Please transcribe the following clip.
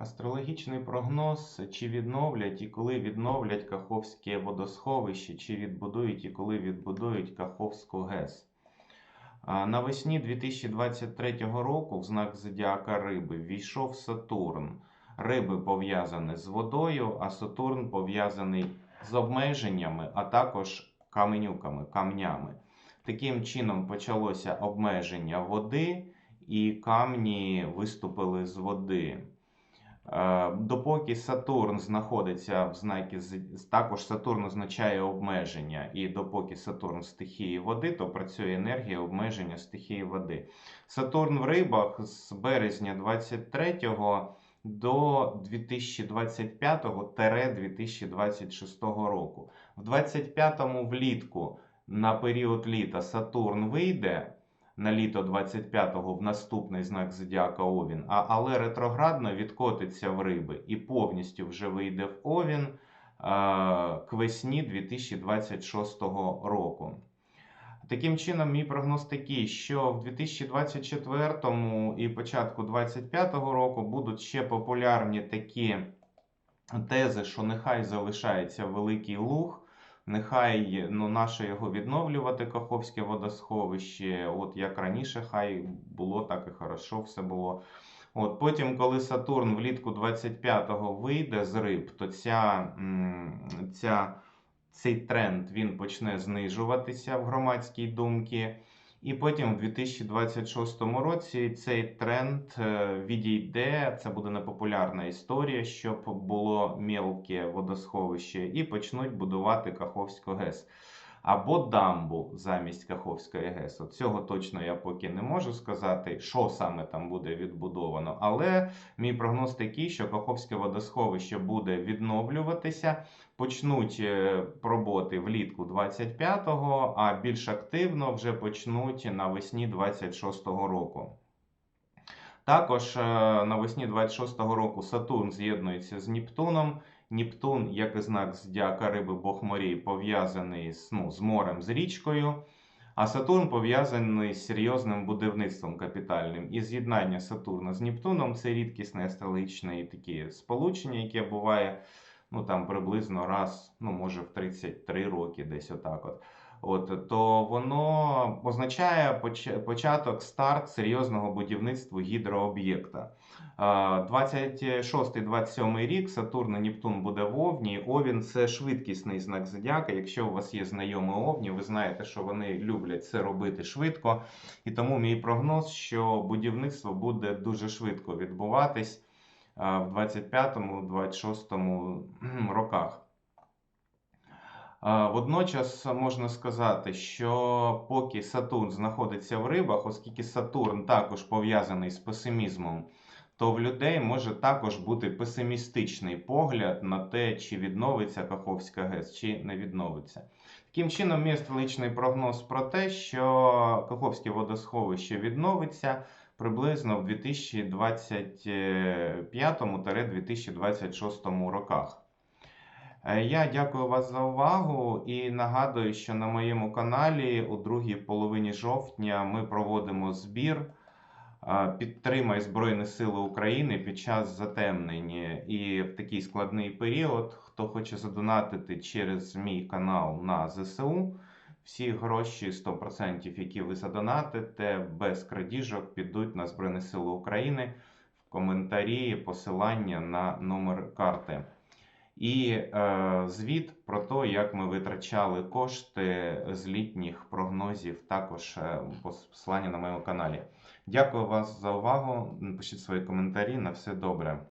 Астрологічний прогноз, чи відновлять і коли відновлять Каховське водосховище, чи відбудують і коли відбудують Каховську ГЕС. Навесні 2023 року в знак Зодіака Риби війшов Сатурн. Риби пов'язані з водою, а Сатурн пов'язаний з обмеженнями, а також каменюками, камнями. Таким чином почалося обмеження води, і камні виступили з води. Е, Допоки Сатурн знаходиться в знакі також Сатурн означає обмеження, і допоки Сатурн в стихії води, то працює енергія обмеження стихії води. Сатурн в рибах з березня 23 до 2025-2026 року. В 25-му влітку на період літа Сатурн вийде на літо 25-го в наступний знак Зодіака Овін, а, але ретроградно відкотиться в риби і повністю вже вийде в Овін е, к весні 2026 року. Таким чином, мій прогноз такий, що в 2024 і початку 2025 року будуть ще популярні такі тези, що нехай залишається великий луг, нехай ну, наше його відновлювати Каховське водосховище. От як раніше, хай було так і хорошо, все було. От Потім, коли Сатурн влітку 25-го вийде з риб, то ця, ця, цей тренд він почне знижуватися в громадській думці. І потім, в 2026 році, цей тренд е, відійде. Це буде непопулярна історія, щоб було мілке водосховище, і почнуть будувати Каховську ГЕС. Або дамбу замість Каховської ГЕС. От цього точно я поки не можу сказати, що саме там буде відбудовано. Але мій прогноз такий, що Каховське водосховище буде відновлюватися, почнуть е, роботи влітку 25-го, а більш активно вже почнуть навесні 26-го року. Також е, навесні 26-го року Сатурн з'єднується з Нептуном. Нептун, як і знак зодіака риби Бог морів, пов'язаний з, ну, з морем, з річкою. А Сатурн пов'язаний з серйозним будівництвом капітальним. І з'єднання Сатурна з Нептуном це рідкісне астрологічне такі сполучення, яке буває ну, там, приблизно раз, ну, може, в 33 роки, десь отак. от. От, то воно означає поч- початок, старт серйозного будівництва гідрооб'єкта. 26-27 рік Сатурн і Нептун буде в Овні. Овін це швидкісний знак зодіака. Якщо у вас є знайомі Овні, ви знаєте, що вони люблять це робити швидко. І тому мій прогноз, що будівництво буде дуже швидко відбуватись в 25-26 роках. Водночас можна сказати, що поки Сатурн знаходиться в рибах, оскільки Сатурн також пов'язаний з песимізмом, то в людей може також бути песимістичний погляд на те, чи відновиться Каховська ГЕС, чи не відновиться. Таким чином, мій астрологічний прогноз про те, що Каховське водосховище відновиться приблизно в 2025-2026 роках. Е, Я дякую вас за увагу і нагадую, що на моєму каналі у другій половині жовтня ми проводимо збір е, Підтримай Збройні Сили України під час затемнення. І в такий складний період, хто хоче задонатити через мій канал на ЗСУ, всі гроші 100%, які ви задонатите, без крадіжок підуть на Збройні Сили України в коментарі посилання на номер карти. І е, звіт про те, як ми витрачали кошти з літніх прогнозів, також е, посилання на моєму каналі. Дякую вас за увагу. Напишіть свої коментарі. На все добре.